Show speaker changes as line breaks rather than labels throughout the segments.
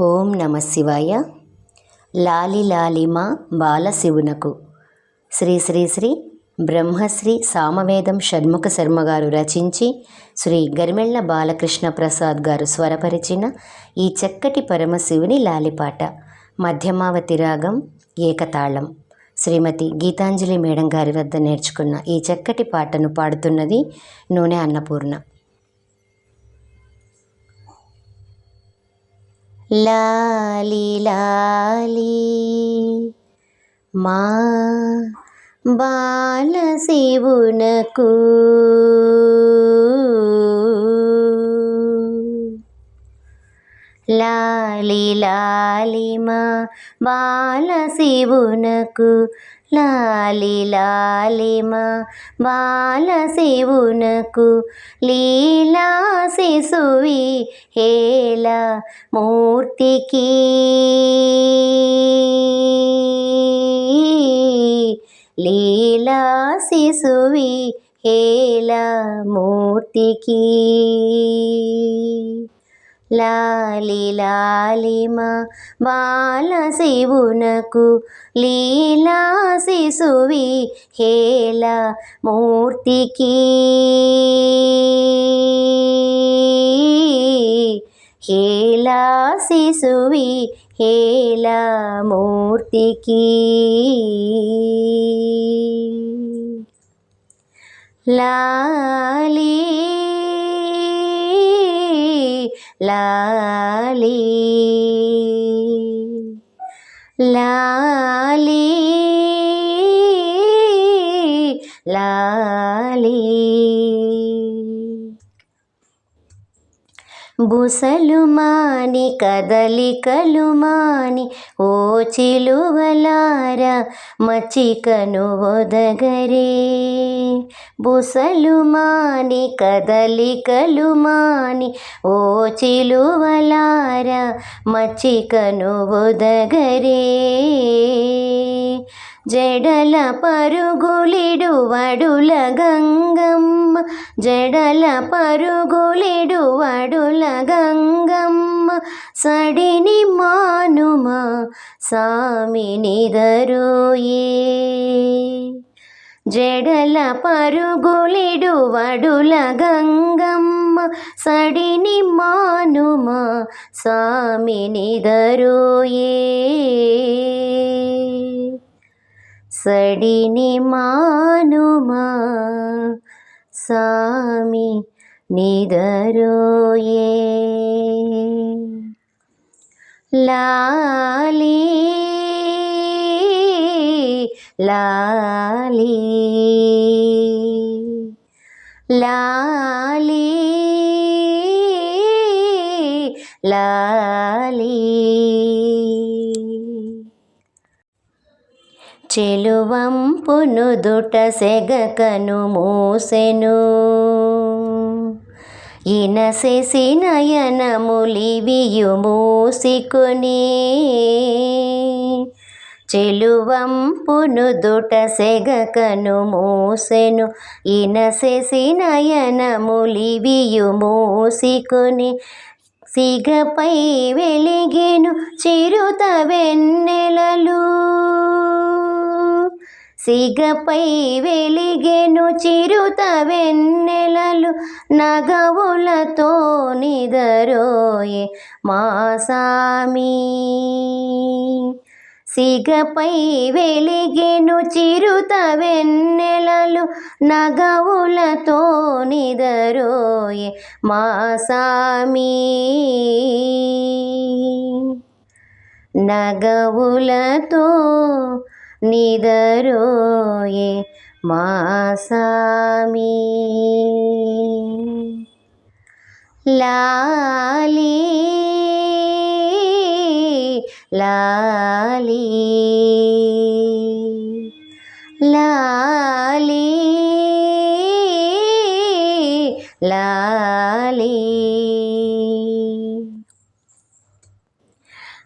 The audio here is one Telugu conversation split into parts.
ఓం నమ శివాయ. లాలి లాలిమా బాలశివునకు. శ్రీ శ్రీ శ్రీ బ్రహ్మశ్రీ సామవేదం షణ్ముఖ శర్మ గారు రచించి శ్రీ గరిమెళ్ళ బాలకృష్ణ ప్రసాద్ గారు స్వరపరిచిన ఈ చక్కటి పరమశివుని లాలిపాట మధ్యమావతి రాగం ఏకతాళం. శ్రీమతి గీతాంజలి మేడం గారి వద్ద నేర్చుకున్న ఈ చక్కటి పాటను పాడుతున్నది నూనె అన్నపూర్ణ. లాలి లాలి మా బాలశివునకు. లాలి లాలి మా బాలశివునకు. లాలి లాలి మా బాలశివునకు. లీలా యేసువి హేళ మూర్తికి. లీలా శిశువి హేళ మూర్తికి. లాలి లాలిమ బాల శివునకు లీలా శిశువి హేళ మూర్తికి. హేలా శిశువి హేలా మూర్తికి. లాలి లా బుసలు మాని కదలికలు మాని ఓ చిలువలార మచికను ఒదగరే. బుసలు మాని కదలికలు మాని ఓ చిలువలార మచికను ఒదగరే. జడల పరుగులిడు వడుల గంగం జడల పరుగులిడు వడుల గంగమ్మ సడిని మానుమా సామినిదరోయే జడల పరుగులిడు వడుల గంగమ్మ సడిని మానుమా సామినిదరోయే సడిని మానుమా సామి నిదరోయే లాలి లాలి లాలి లాలి చెలువంపును దుట సెగకను మూసెను. ఇనసేసి నయనములివియు మూసికొని. చెలువంపును దుట సెగకను మూసెను. ఇనసేసి నయనములివియు మూసికొని. సిగపై వెలిగెను చిరుత వెన్నెలలు సిగపై వెలిగెను చిరుత వెన్నెలలు నగవులతో నిదరోయే మాసామి సిగపై వెలిగెను చిరుత వెన్నెలలు నగవులతో నిదరోయే మాసామి నగవులతో నిదరోయే మా సామి లాలి లాలి లాలి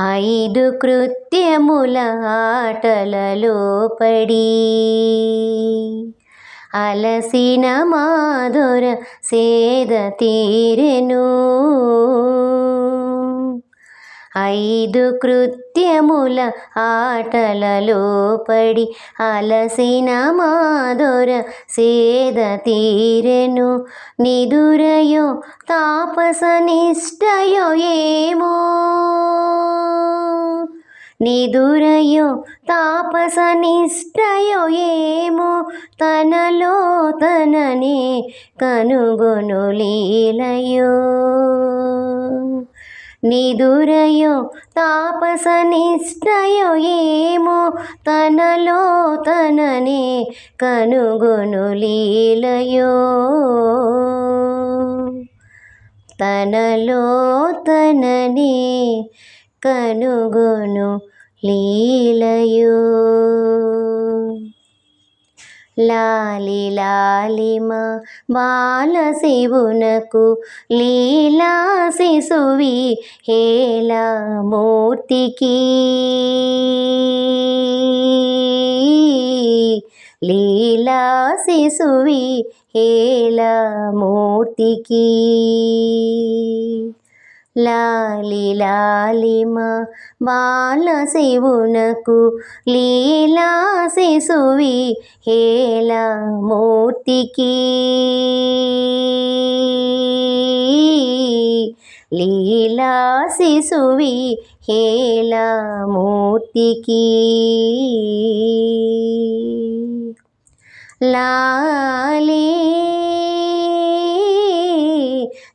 ఐదు కృత్యముల ఆటలలో పడి అలసిన మాధుర సేద తీరెను. ఐదు కృత్యముల ఆటలలో పడి అలసిన మాధుర సేద తీరెను. నిదురయో తాపసనిష్టయో ఏమో. నిదురయో తాపస నిష్టయో ఏమో తనలో తననే కనుగొను లీలయో. నిదురయో తాపస నిష్టయో ఏమో తనలో తననే కనుగొను లీలయో. తనలో తననే కనుగొను లీలయో. లాలి లాలిమ బాల శివునకు లీలా శిశువి హేలా మూర్తికి. లీలా శిశువి హేలా మూర్తికి. లాలి లాలిమ బాల శివునకు లీలా శిశువి హేళ మూర్తికి. లీలా శిశువి హేళ మూర్తికి. లాలీ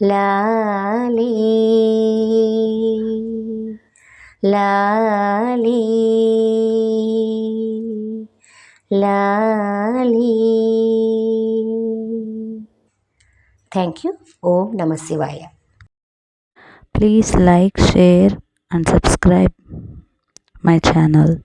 Lali, Lali, Lali. Thank you. Om Namah Shivaya.
Please like, share and subscribe my channel.